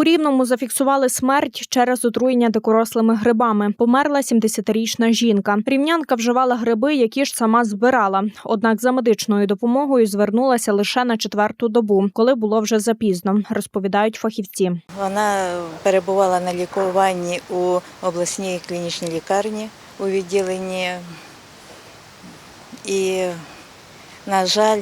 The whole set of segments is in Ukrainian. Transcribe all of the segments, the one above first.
У Рівному зафіксували смерть через отруєння дикорослими грибами. Померла 70-річна жінка. Рівнянка вживала гриби, які ж сама збирала. Однак за медичною допомогою звернулася лише на четверту добу, коли було вже запізно, розповідають фахівці. Вона перебувала на лікуванні у обласній клінічній лікарні у відділенні. І, на жаль,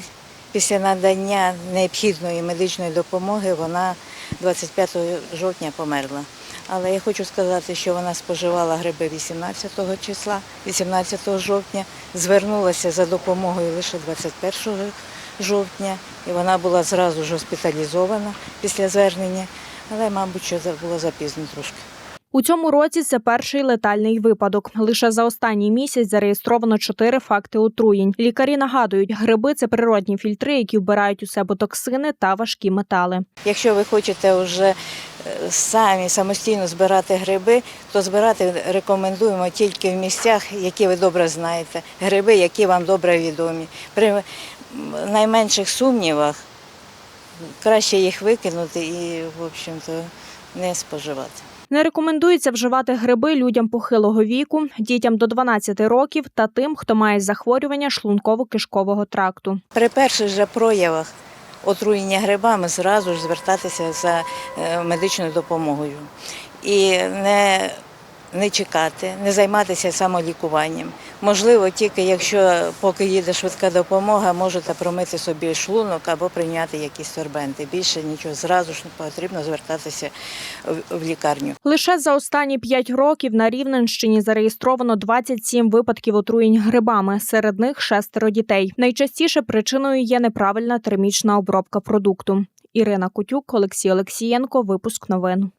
після надання необхідної медичної допомоги вона 25 жовтня померла. Але я хочу сказати, що вона споживала гриби 18 числа, 18 жовтня, звернулася за допомогою лише 21 жовтня, і вона була зразу ж госпіталізована після звернення, але, мабуть, що було запізно трошки. У цьому році це перший летальний випадок. Лише за останній місяць зареєстровано чотири факти отруєнь. Лікарі нагадують, гриби це природні фільтри, які вбирають у себе токсини та важкі метали. Якщо ви хочете вже е, самі самостійно збирати гриби, то збирати рекомендуємо тільки в місцях, які ви добре знаєте, гриби, які вам добре відомі. При найменших сумнівах краще їх викинути і, в общем-то, не споживати. Не рекомендується вживати гриби людям похилого віку, дітям до 12 років та тим, хто має захворювання шлунково-кишкового тракту. При перших же проявах отруєння грибами зразу ж звертатися за е, медичною допомогою і не, не чекати, не займатися самолікуванням. Можливо, тільки якщо поки їде швидка допомога, можете промити собі шлунок або прийняти якісь сорбенти. Більше нічого зразу ж потрібно звертатися в- лікарню. Лише за останні 5 років на Рівненщині зареєстровано 27 випадків отруєнь грибами. Серед них шестеро дітей. Найчастіше причиною є неправильна термічна обробка продукту. Ірина Кутюк, Олексій Олексієнко. Випуск новин.